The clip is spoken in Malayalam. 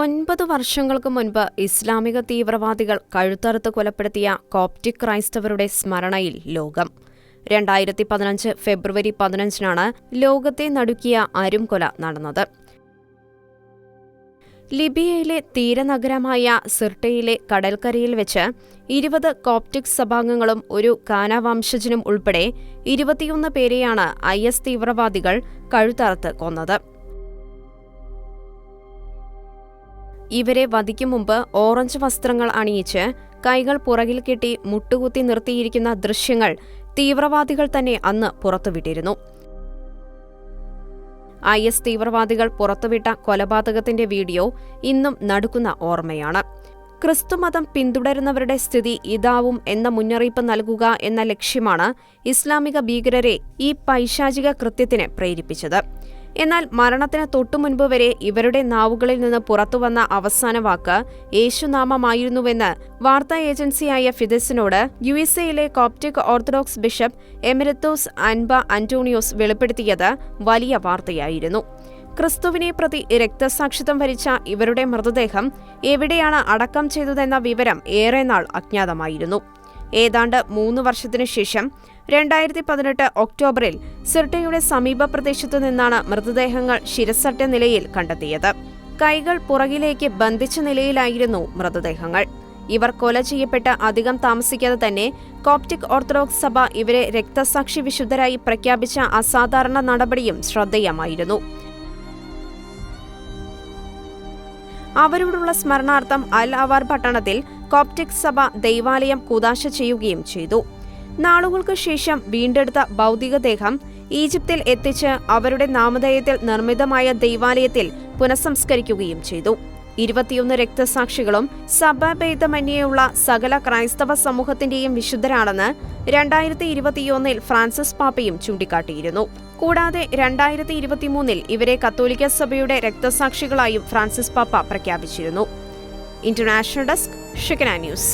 ഒൻപത് വർഷങ്ങൾക്ക് മുൻപ് ഇസ്ലാമിക തീവ്രവാദികൾ കഴുത്തറുത്ത് കൊലപ്പെടുത്തിയ കോപ്റ്റിക് ക്രൈസ്തവരുടെ സ്മരണയിൽ ലോകം. രണ്ടായിരത്തി പതിനഞ്ച് ഫെബ്രുവരി പതിനഞ്ചിനാണ് ലോകത്തെ നടുക്കിയ അരുംകൊല നടന്നത്. ലിബിയയിലെ തീരനഗരമായ സിർട്ടയിലെ കടൽക്കരയിൽ വെച്ച് ഇരുപത് കോപ്റ്റിക് സഭാംഗങ്ങളും ഒരു കാനാവംശജനും ഉൾപ്പെടെ ഇരുപത്തിയൊന്ന് പേരെയാണ് ഐ എസ് തീവ്രവാദികൾ കഴുത്തറുത്ത് കൊന്നത്. ഇവരെ വധിക്കും മുമ്പ് ഓറഞ്ച് വസ്ത്രങ്ങൾ അണിയിച്ച് കൈകൾ പുറകിൽ കെട്ടി മുട്ടുകുത്തി നിർത്തിയിരിക്കുന്ന ദൃശ്യങ്ങൾ തീവ്രവാദികൾ തന്നെ അന്ന് പുറത്തുവിട്ടിരുന്നു. ഐ എസ് തീവ്രവാദികൾ പുറത്തുവിട്ട കൊലപാതകത്തിന്റെ വീഡിയോ ഇന്നും നടുക്കുന്ന ഓർമ്മയാണ്. ക്രിസ്തുമതം പിന്തുടരുന്നവരുടെ സ്ഥിതി ഇതാവും എന്ന മുന്നറിയിപ്പ് നൽകുക എന്ന ലക്ഷ്യമാണ് ഇസ്ലാമിക ഭീകരരെ ഈ പൈശാചിക കൃത്യത്തിന് പ്രേരിപ്പിച്ചത്. എന്നാൽ മരണത്തിന് തൊട്ടുമുൻപ് വരെ ഇവരുടെ നാവുകളിൽ നിന്ന് പുറത്തുവന്ന അവസാന വാക്ക് യേശുനാമമായിരുന്നുവെന്ന് വാർത്താ ഏജൻസിയായ ഫിദസിനോട് യു എസ് എയിലെ Coptic Orthodox bishop emeritus Anba Antonios വെളിപ്പെടുത്തിയത് വലിയ വാർത്തയായിരുന്നു. ക്രിസ്തുവിനെ പ്രതി രക്തസാക്ഷിത്വം വരിച്ച ഇവരുടെ മൃതദേഹം എവിടെയാണ് അടക്കം ചെയ്തതെന്ന വിവരം ഏറെ നാൾ അജ്ഞാതമായിരുന്നു. ഏതാണ്ട് മൂന്ന് വർഷത്തിനു ശേഷം രണ്ടായിരത്തി പതിനെട്ട് ഒക്ടോബറിൽ സിർട്ടയുടെ സമീപ പ്രദേശത്തു നിന്നാണ് മൃതദേഹങ്ങൾ ശിരസട്ട നിലയിൽ കണ്ടെത്തിയത്. കൈകൾ പുറകിലേക്ക് ബന്ധിച്ച നിലയിലായിരുന്നു മൃതദേഹങ്ങൾ. ഇവർ കൊല ചെയ്യപ്പെട്ട അധികം താമസിക്കാതെ തന്നെ കോപ്റ്റിക് ഓർത്തഡോക്സ് സഭ ഇവരെ രക്തസാക്ഷി വിശുദ്ധരായി പ്രഖ്യാപിച്ച അസാധാരണ നടപടിയും ശ്രദ്ധേയമായിരുന്നു. അവരോടുള്ള സ്മരണാർത്ഥം അൽ അവാർ പട്ടണത്തിൽ കോപ്റ്റിക് സഭ ദൈവാലയം കുതാശ ചെയ്യുകയും ചെയ്തു. നാളുകൾക്ക് ശേഷം വീണ്ടെടുത്ത ഭൗതികദേഹം ഈജിപ്തിൽ എത്തിച്ച് അവരുടെ നാമധേയത്തിൽ നിർമ്മിതമായ ദൈവാലയത്തിൽ പുനഃസംസ്കരിക്കുകയും ചെയ്തു. ഇരുപത്തിയൊന്ന് രക്തസാക്ഷികളും സഭാഭേദമന്യേയുള്ള സകല ക്രൈസ്തവ സമൂഹത്തിന്റെയും വിശുദ്ധരാണെന്ന് രണ്ടായിരത്തി ഇരുപത്തിയൊന്നിൽ ഫ്രാൻസിസ് പാപ്പയും ചൂണ്ടിക്കാട്ടിയിരുന്നു. കൂടാതെ രണ്ടായിരത്തി ഇരുപത്തിമൂന്നിൽ ഇവരെ കത്തോലിക്ക സഭയുടെ രക്തസാക്ഷികളായും ഫ്രാൻസിസ് പാപ്പ പ്രഖ്യാപിച്ചിരുന്നു. International desk Shekinah news.